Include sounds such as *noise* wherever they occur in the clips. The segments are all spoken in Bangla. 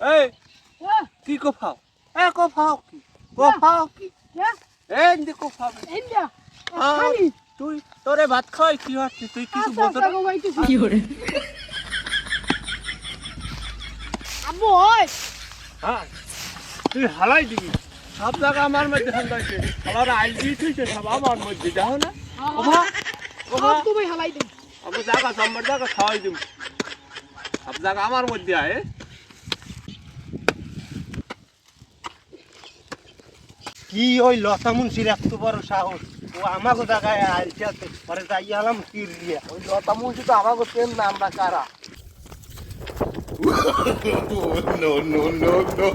এই হ্যাঁ, কি কোফাও এ কোফাও কি কোফাও কি হ্যাঁ, এই দি কোফাও এইটা, খালি। তুই তোরে ভাত খাওয়াই কি হচ্ছে? তুই কিছু আচ্ছা, বলতে আচ্ছা, না ঘুমাইতেছি। আব্বু, ওই, হ্যাঁ তুই হালাই দিবি। সব জায়গা আমার মধ্যে হান্দাইছে আমার আইল দিয়ে তুইছে সব আমার মধ্যে দেখো না। ওভা তুমি হালাই দিন। আমি জায়গা সম্বার জায়গা খাওয়াই দিব। সব জায়গা আমার মধ্যে আয় কি ওই লতা মুন্সির এত বড় সাহস ও আমাকে দেখায় আইছে পরে যাই আলাম তীর দিয়ে ওই লতা মুন্সি তো আমাকে চেন না আমরা কারা no, no, no, no.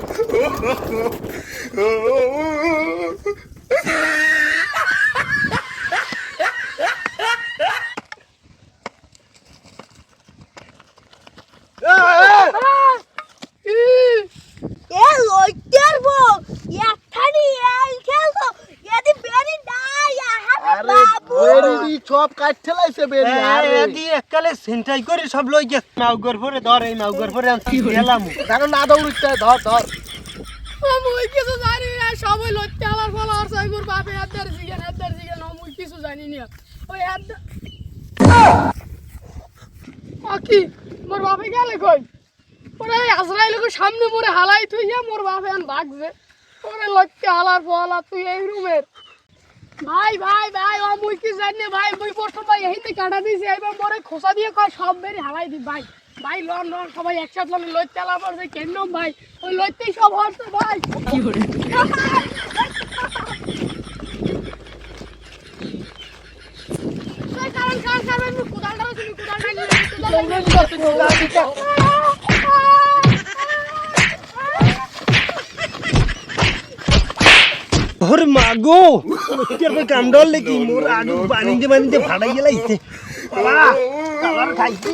সব কাট ঠেলাইছে এদি এককালে সেন্টাই করে সব লই গেছে মাউগর পরে ধর এই মাউগর পরে আনছি গেলাম না দৌড়িতে ধর ধর আমি কিছু জানি না, সবাই লইতে হালার ফলা আর সবাই মোর বাপে হাতদার জিগেন, হাতদার জিগেন, আমি কিছু জানি না। ওই হাতদার- আ, মোর বাপে গেলে কই? ওরে আজরাইল কই সামনে মোরে হালাই থুইয়া মোর বাপে আন ভাগছে। ওরে লইতে হালার ফলা তুই এই রুমের। ভাই ভাই ভাই ও মুই কি জানি ভাই মুই প্রথম ভাই এহিতে কাটা দিছি এবার মোরে খোসা দিয়ে কয় সব বেরি হালাই দি ভাই। ভাই লন লন সবাই একসাথে লন লইতে আলা পড়ছে কেন ভাই? ওই লইতেই সব হচ্ছে ভাই। কারণ কার কারণ আমি কুদালটা তুমি কুদালটা ওর মাগো কেন কামডল লাগি মোর আগু বানিতে বানিতে ফাড়াই গেলাইছে বাবা আবার খাইছি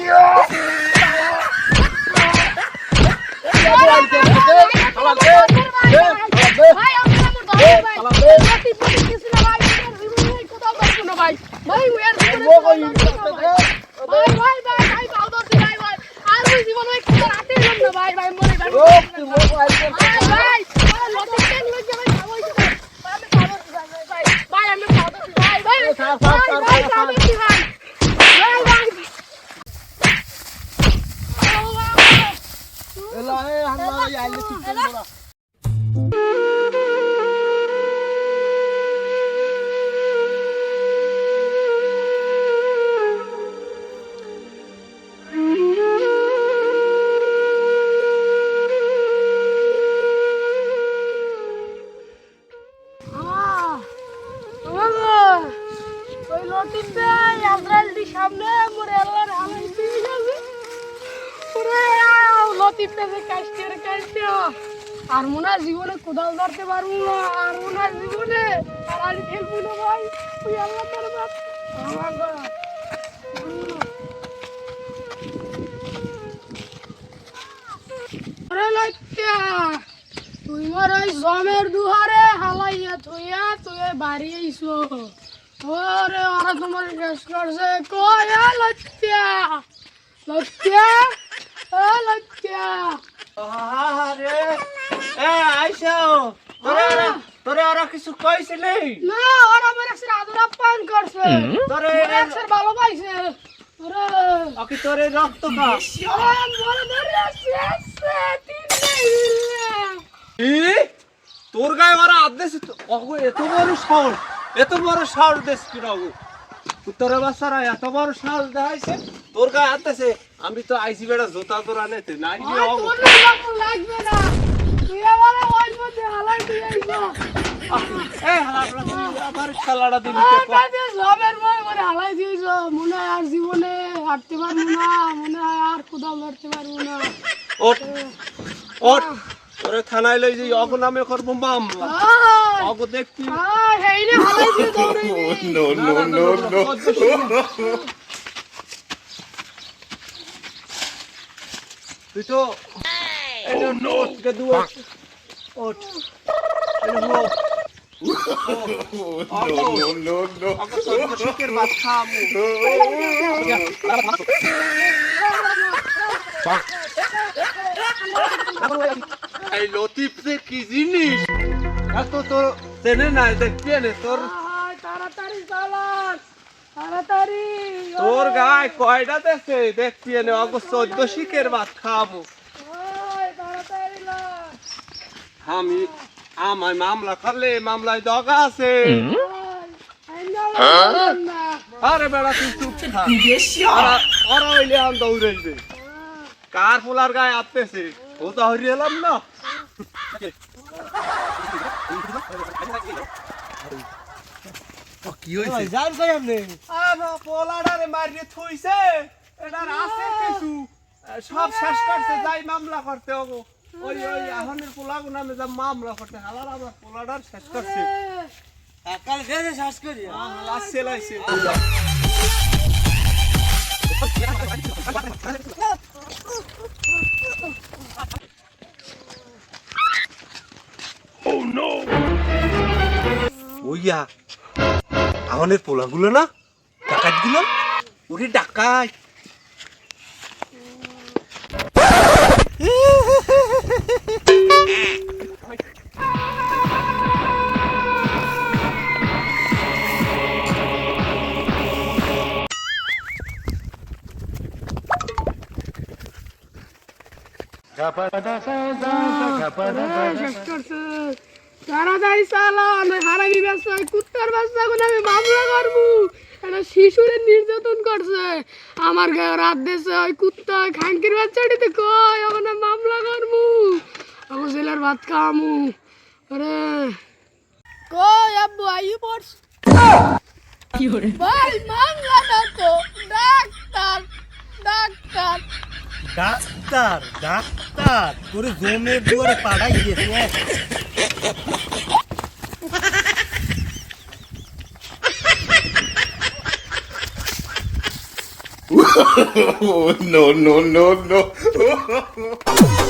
ভাই ভাই ভাই লাতি আজরাইলটি সামনে মোরে আল্লাহর হালাই দিয়ে যাবে ওরে যে কাশতে রে কাশতে আর মনে জীবনে কোদাল ধরতে পারব না, আর মনে জীবনে আর খেলব না ভাই। তুই আল্লাহ বাপ আমার গো। ওরে তুই মোর ওই জমের দুহারে হালাইয়া থুইয়া তুই বাড়ি আইসো। ওরে ওরা তোমার শেষ করছে। কয়া লত্যা লত্যা ও আরে এ আইসো তোরে ওরা- তোরে ওরা কিছু কইছে নেই না ওরা একসাথে আদর আপ্যায়ন করছে। তোরে ভালো পাইছে ওরে আকি তোরে রক্ত খা ওরা বড় ধরে আছে তিন তোর গায়ে ওরা আদেশ অগো এত বড় সাহস। এত বড় সাহস দেশ কি রগো উত্তরে বাচ্চারা এত বড় সাহস দেখাইছে? তোর গায়ে আদেশে আমি তো আইসি বেড়া জোতা তোরা নেতে। নাই তোর লাগবে না তুই আমার ওই মধ্যে হালাই দিয়ে আইছো এ হালা আমার খেলাটা দিবি আর সবের মই করে হালাই দিয়েছ মনে হয় আর জীবনে হাঁটতে পারব না মনে হয় আর কোথাও ধরতে পারব না। ওট ওট থানায় লই যাই অগনামে করব মামলা। অগো *laughs* no. তুই তো এটা নোট কে দুয়া ওঠ। এটা হো। No, no, no, এই লতিফ যে কি জিনিস এত তো চেনে নাই দেখবি নে তোর তোর গায়ে কয়টা দেখছে দেখবি নে অগো চোদ্দ শিকের ভাত লান আমি আমায় মামলা করলে মামলায় দগা আছে। না আরে বেড়া তুই চুপ থাক। ওরা- হইলে আন দৌড়াইবে কার পোলার গায়ে আসতেছে ও তো হরি এলাম না। কি হয়েছে যান কই আপনি আরে পোলাডারে মারিয়ে থইছে। এটার আছে কিছু। সব শেষ করতে যাই মামলা করতে হব। ওই ওই আহনের পোলাগু নামে যা মামলা করতে হালার আমার পোলাডার শেষ করছে। কাল ফেরে শ্বাস করি? লাশ সেলাইছে। ওইয়া আমাদের পোলাগুলো না ডাকাতগুলো ওরে ডাকায় মামলা করব একটা আমার গায়ে রাত দেশে ওই কুত্তা খাঙ্কির বাচ্চাটিতে কয় ওখানে মামলা করব আমার ছেলের ভাত খামু আরে কই আব্বু আইউ পড়ছ ভাই, মামলা না তো ডাক্তার ডাক্তার। ডাক্তার ডাক্তার তোরে জমে দুয়ারে পাড়াই দিয়েছে *laughs* no, no, no, no. *laughs*